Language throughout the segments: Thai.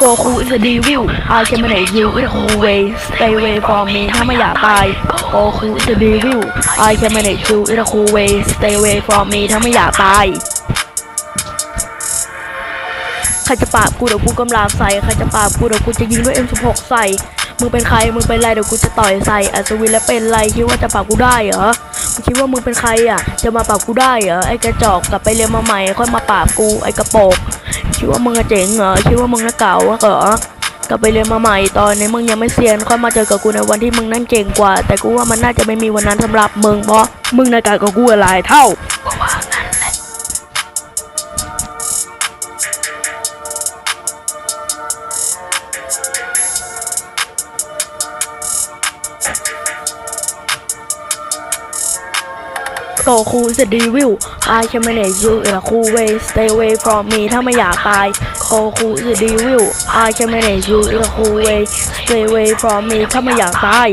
Goku is a devil I can manage you in a cool way Stay away from me ถ้าไม่อยากตาย Goku is a devil I can manage you in a cool way Stay away from me ถ้าไม่อยากตายใครจะปราบกูเดี๋ยวกูกำลาบใส่ใครจะปราบกูเดี๋ยวกูจะยิงด้วย M16 ใส่มึงเป็นใครมึงเป็นไรเดี๋ยวกูจะต่อยใส่อัศวินแล้วเป็นไรคิดว่าจะปราบกูได้เหรอ คิดว่ามึงเป็นใครอะ จะมาปราบกูได้เหรอไอ้กระจอกกลับไปเรียนมาใหม่ค่อยมาปราบกูไอ้กระโปกคิดว่ามึงเจ๋งเหรอคิดว่ามึงน่ะเก่าเหรอกลับไปเรียนมาใหม่ตอนนี้มึงยังไม่เซียนค่อยมาเจอกับกูในวันที่มึงนั่นเก่งกว่า แต่กูว่ามันน่าจะไม่มีวันนั้นสำหรับมึงเพราะมึงน่ะกากับกูหลายเท่า Goku is a devil I can manage you in a cool way Stay away from me ถ้าไม่อยากตาย Goku is a devil I can manage you in a cool way Stay away from me ถ้าไม่อยากตาย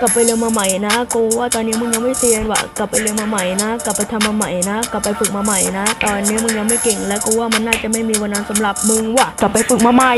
กลับไปเรียนมาใหม่นะกูว่าตอนนี้มึงยังไม่เซียนว่ะกลับไปเรียนมาใหม่นะ กลับไปทำมาใหม่นะ กลับไปฝึกมาใหม่นะ ตอนนี้มึงยังไม่เก่งและกูว่ามันน่าจะไม่มีวันนั้นสำหรับมึงว่ะกลับไปฝึกมาใหม่